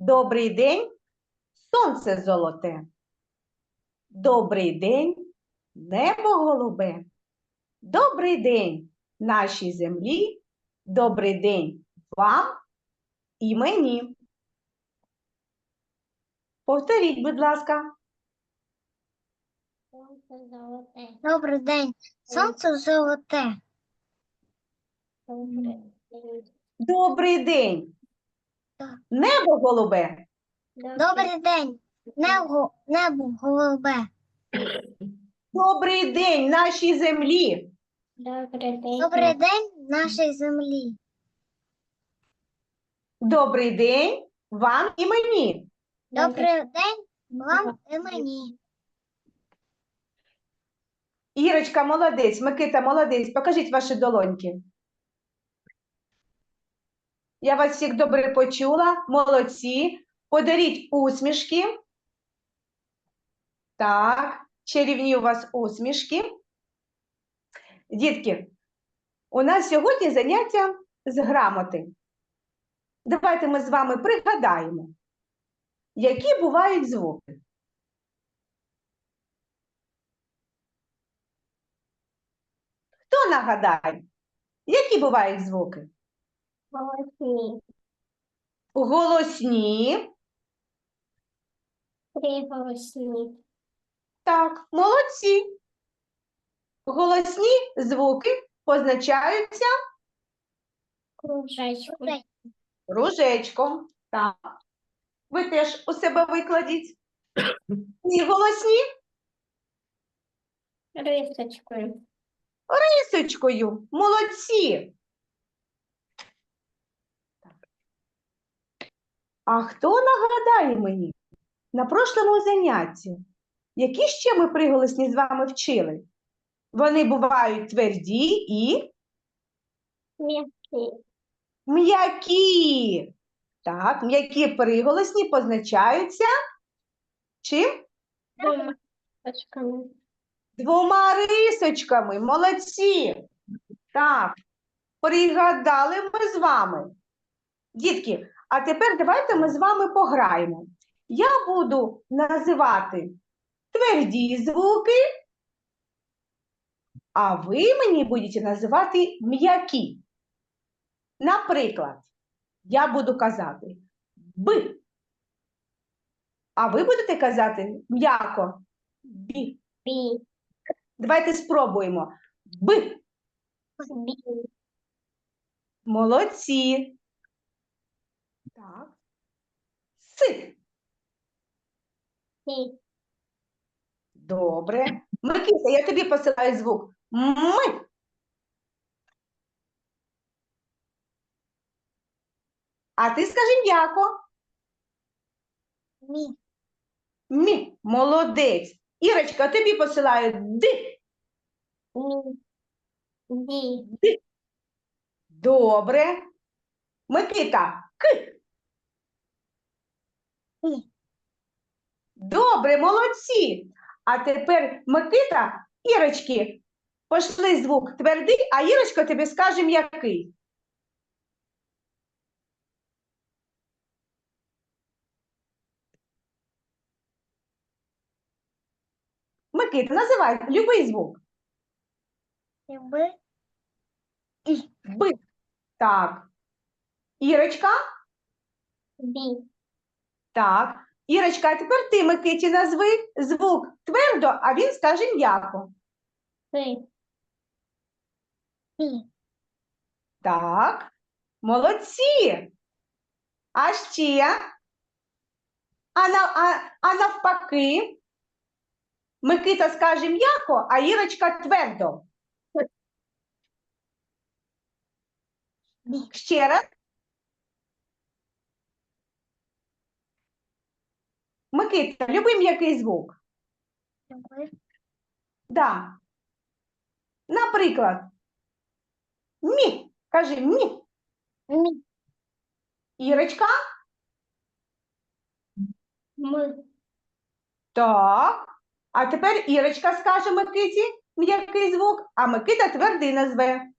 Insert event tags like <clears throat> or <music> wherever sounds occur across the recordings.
Добрий день, сонце золоте. Добрий день, небо голубе. Добрий день нашій землі. Добрий день вам і мені. Повторіть, будь ласка. Сонце золоте. Добрий день. Сонце золоте. Добрий день. Небо голубе. Добрий день. Небо, небо голубе. Добрий день нашій землі. Добрий день. Добрий день нашій землі. Добрий день вам і мені. Добрий день вам і мені. Ірочка, молодець, Микита, молодець. Покажіть ваші долоньки. Я вас всіх добре почула. Молодці. Подаріть усмішки. Так, чарівні у вас усмішки. Дітки, у нас сьогодні заняття з грамоти. Давайте ми з вами пригадаємо, які бувають звуки. Хто нагадає, які бувають звуки? Голосні. Голосні. Приголосні. Так, молодці. Голосні звуки позначаються Кружечку. кружечком. Так. Ви теж у себе викладіть. І голосні Рисочкою. рисочкою. Молодці. А хто нагадає мені на прошлому занятті, які ще ми приголосні з вами вчили? Вони бувають тверді і М'які. М'які. Так, м'які приголосні позначаються чим? Рисочками. Двома рисочками. Молодці. Так, пригадали ми з вами. Дітки, а тепер давайте ми з вами пограємо. Я буду називати тверді звуки, а ви мені будете називати м'які. Наприклад, я буду казати Б. А ви будете казати м'яко бі. Бі. Давайте спробуємо. Б. Бі. Молодці. Так. С. Сі. Добре. Микита, я тобі посилаю звук. М. А ти скажи м'яко. Мі. Мі. Молодець. Ірочка, тобі посилаю Д. Мі. Ді. Добре. Микита, К. Добре, молодці. А тепер Микита, Ірочки, пошли звук твердий, а Ірочка тобі скаже м'який. Микита, називай любий звук. Люби. Б. Так. Ірочка? Бі. Так. Ірочка, а тепер ти, Микиті, назви звук твердо, а він скаже м'яко. Си. Пі. Так, молодці. А ще? А, на, а, а навпаки, Микита скаже м'яко, а Ірочка твердо. Ще раз. Микита, любий м'який звук. Люби. Да. Наприклад, мі. Кажи мі. Мі. Ірочка. Ми. Так. А тепер Ірочка скаже Микиті м'який звук, а Микита твердий назве.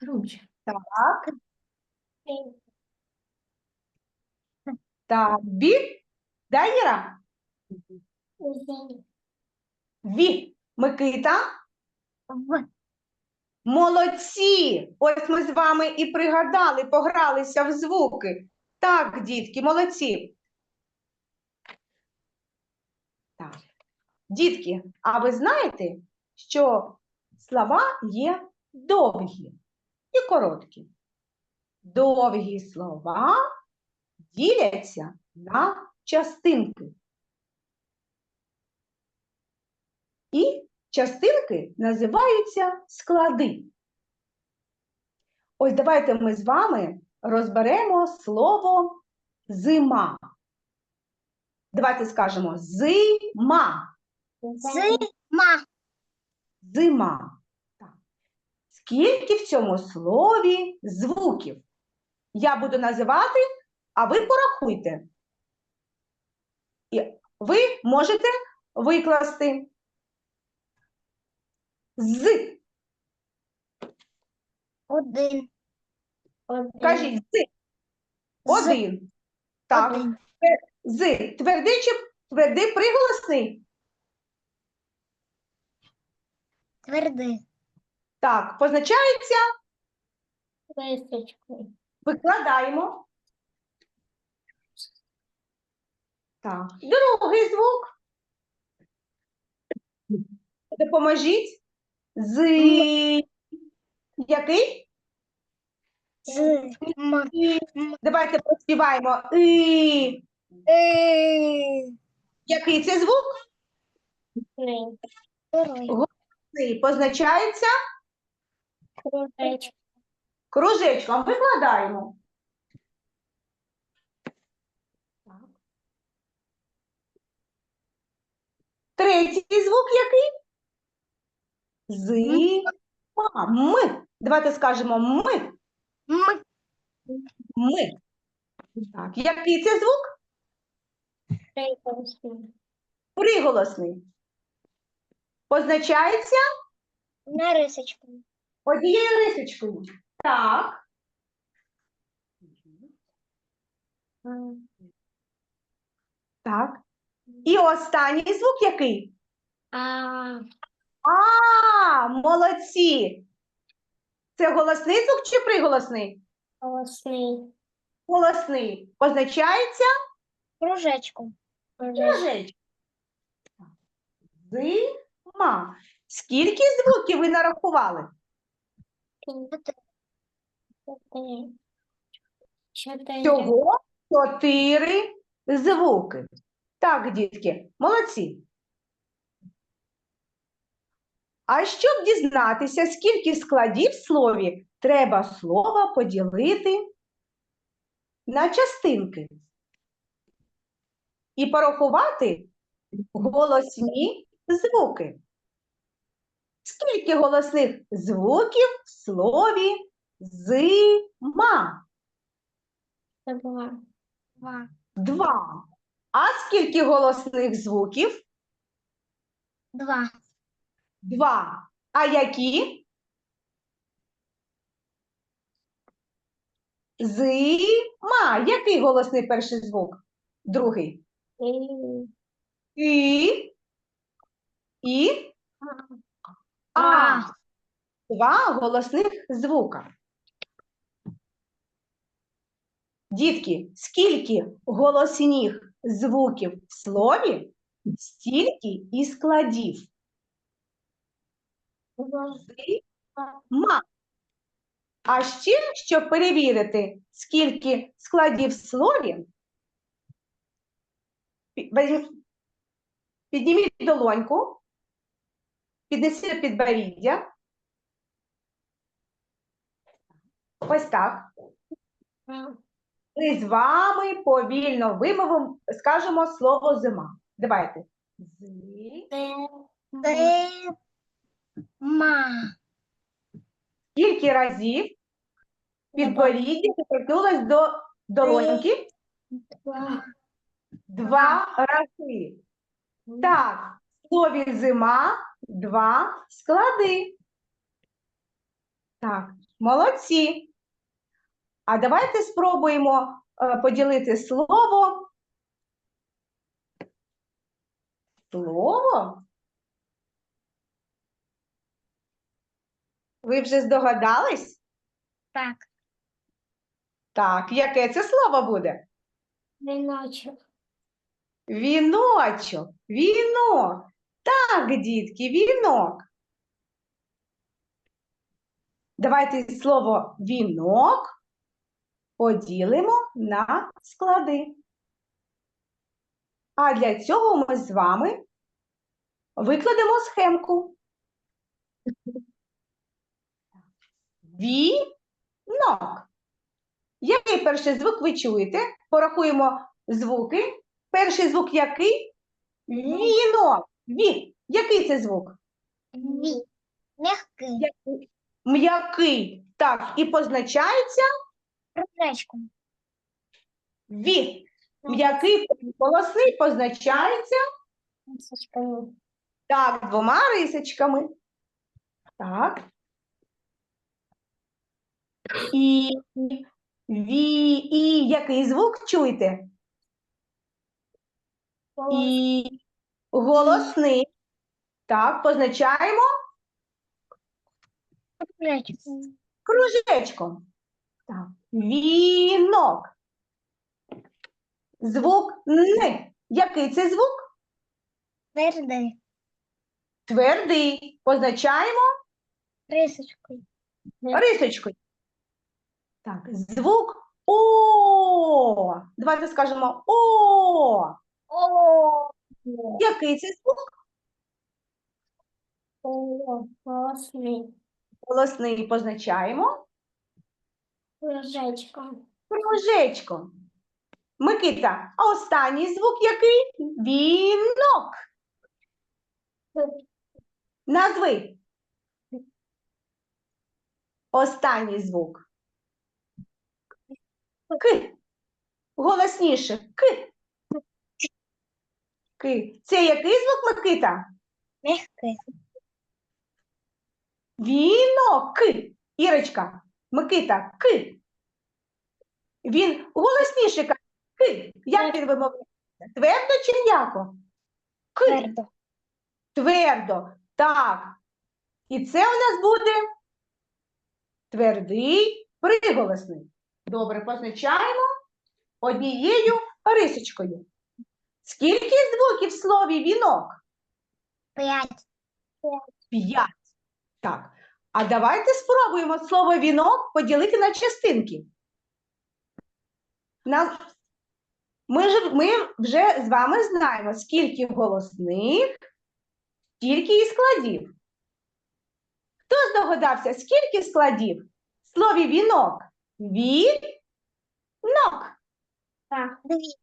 Сі. Так. Ти. Так, бі. Да, Іра? Ві. Микита. В. Молодці! Ось ми з вами і пригадали, погралися в звуки. Так, дітки, молодці. Так. Дітки, а ви знаєте, що слова є довгі і короткі? Довгі слова діляться на частинки. І частинки називаються склади. Ось давайте ми з вами розберемо слово зима. Давайте скажемо зима. Зима. Зима. Так. Скільки в цьому слові звуків? Я буду називати, а ви порахуйте. І ви можете викласти з. Один. Один. Кажіть з. Один. Так. Один. З. Твердий чи твердий приголосний? Твердий. Так, позначається, Рисочкою. викладаємо. Так. Другий звук. Допоможіть. З. Який? Зима. Давайте проспіваємо. І. Який це звук? Три. Позначається Кружечки. кружечком. Викладаємо. Третій звук який? Зима. Ми. Давайте скажемо ми. М. Ми. Так. Який це звук? Приголосний. Приголосний. Позначається На рисочку. однією рисочкою. Так. Так. І останній звук який? А. А, молодці. Це голосний звук чи приголосний? Голосний. Голосний. Позначається Кружечком. кружечком. Зима. Скільки звуків ви нарахували? Чотири. Чотири. Всього чотири звуки. Так, дітки, молодці. А щоб дізнатися, скільки складів в слові, треба слово поділити на частинки і порахувати голосні звуки. Скільки голосних звуків в слові зима? Два. Два. Два. А скільки голосних звуків? Два. Два. А які? Зима. Який голосний перший звук? Другий. І. І. І. А. А. Два голосних звука. Дітки, скільки голосних звуків в слові, стільки і складів. Ма. А ще, щоб перевірити, скільки складів в слові, підніміть долоньку, піднесіть підборіддя. Ось так. Ми з вами повільно вимовимо, скажемо слово зима. Давайте. Зи. Зима. Скільки разів підборіддя доторкнулось до долоньки? Два. Два рази. Так, в слові зима два склади. Так, молодці. А давайте спробуємо е, поділити слово. Слово? Ви вже здогадались? Так. Так, яке це слово буде? Віночок. Віночок, вінок. Так, дітки, вінок. Давайте слово вінок поділимо на склади. А для цього ми з вами викладемо схемку. Вінок. Який перший звук ви чуєте? Порахуємо звуки. Перший звук який? Вінок. Ві. Який це звук? Ві. Мягкий. Який? М'який. Так, і позначається Кружечком. ві. М'який голосний позначається Мисочками. так, двома рисочками. Так. І ві, і який звук чуєте? І голосний. Так, позначаємо Кружечком. Так. Вінок. Звук Н. Який це звук? Твердий. Твердий. Позначаємо Рисочкою. рисочкою. Так, звук О. Давайте скажемо О. О. Який це звук? О, голосний. Голосний позначаємо Кружечком. кружечком. Микита, а останній звук який? Вінок. Назви. Останній звук. К. Голосніше. К. К. Це який звук, Микита? Мягкий. Вінок. К. Ірочка. Микита. К. Він голосніше каже. К. Як він вимовляється? Твердо чи м'яко? К. Твердо. Твердо. Так. І це у нас буде твердий приголосний. Добре, позначаємо однією рисочкою. Скільки звуків в слові вінок? П'ять. П'ять. Так. А давайте спробуємо слово вінок поділити на частинки. На... Ми, ж, ми вже з вами знаємо, скільки голосних, стільки і складів. Хто здогадався, скільки складів в слові вінок? Вінок. Так. Дві.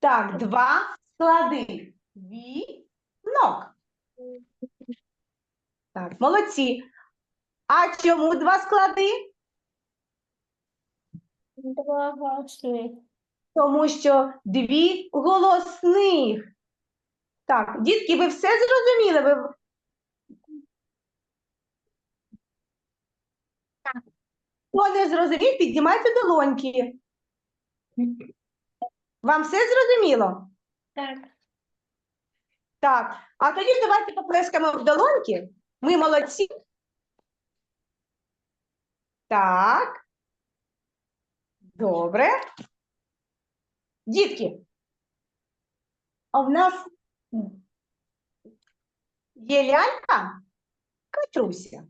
Так, два склади. Вінок. Так, молодці. А чому два склади? Два голосних. Тому що дві голосних. Так, дітки, ви все зрозуміли? Ви... Хто не зрозумів, піднімайте долоньки. Вам все зрозуміло? Так. Так. А тоді давайте поплескаємо в долоньки. Ми молодці. Так. Добре. Дітки. А в нас є лялька Катруся.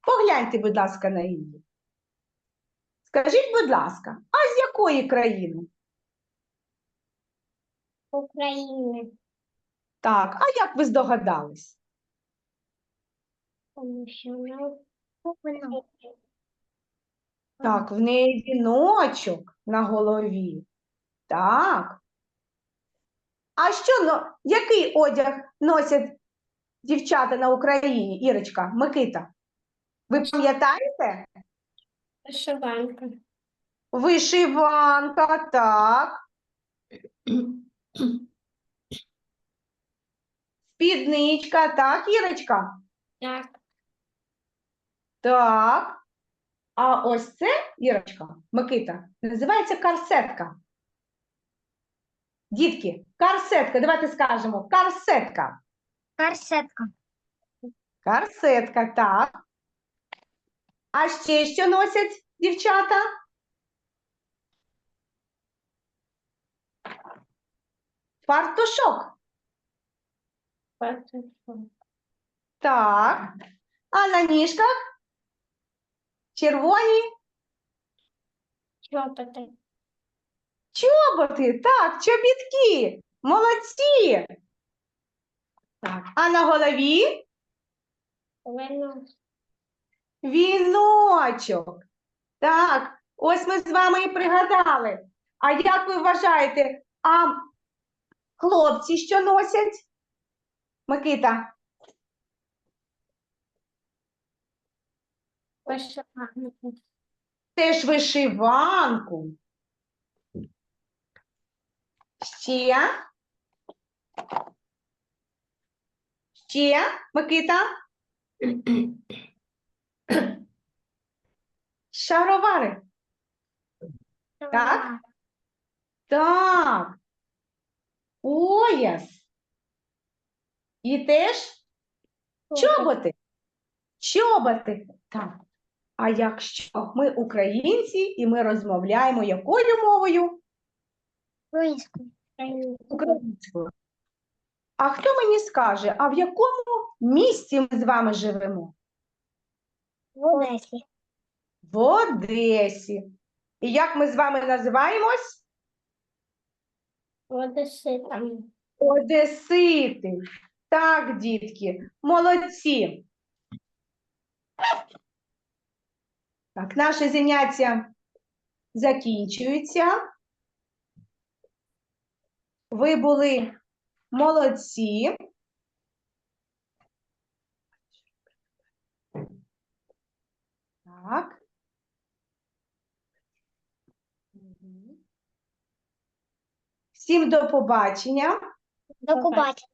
Погляньте, будь ласка, на її. Скажіть, будь ласка, а з якої країни? України. Так, а як ви здогадались? Так, в неї віночок на голові. Так. А що, но- який одяг носять дівчата на Україні, Ірочка, Микита? Ви пам'ятаєте? вишиванка. Вишиванка, так. Спідничка, так, Ірочка? Так. Так. А ось це, Ірочка, Микита, називається карсетка. Дітки, карсетка, давайте скажемо, карсетка. Корсетка. Карсетка, так. А ще що носять дівчата? Фартушок. Так. А на ніжках? Червоні Чоботи. чоботи. Так, чобітки. Молодці. Так. А на голові Вино. Віночок. Так, ось ми з вами і пригадали. А як ви вважаєте, а хлопці що носять? Микита, Вишиванка. теж вишиванку. Ще. Ще, Микита. <clears throat> Шаровари. Так. Так. Пояс. І теж чоботи. Чоботи. Так. А якщо ми українці і ми розмовляємо якою мовою? Українською. Українською. А хто мені скаже, а в якому місті ми з вами живемо? В Одесі. В Одесі. І як ми з вами називаємось? Одеситами. Одесити. Так, дітки, молодці. Так, наше заняття закінчується. Ви були молодці. Так. Всім до побачення. До побачення.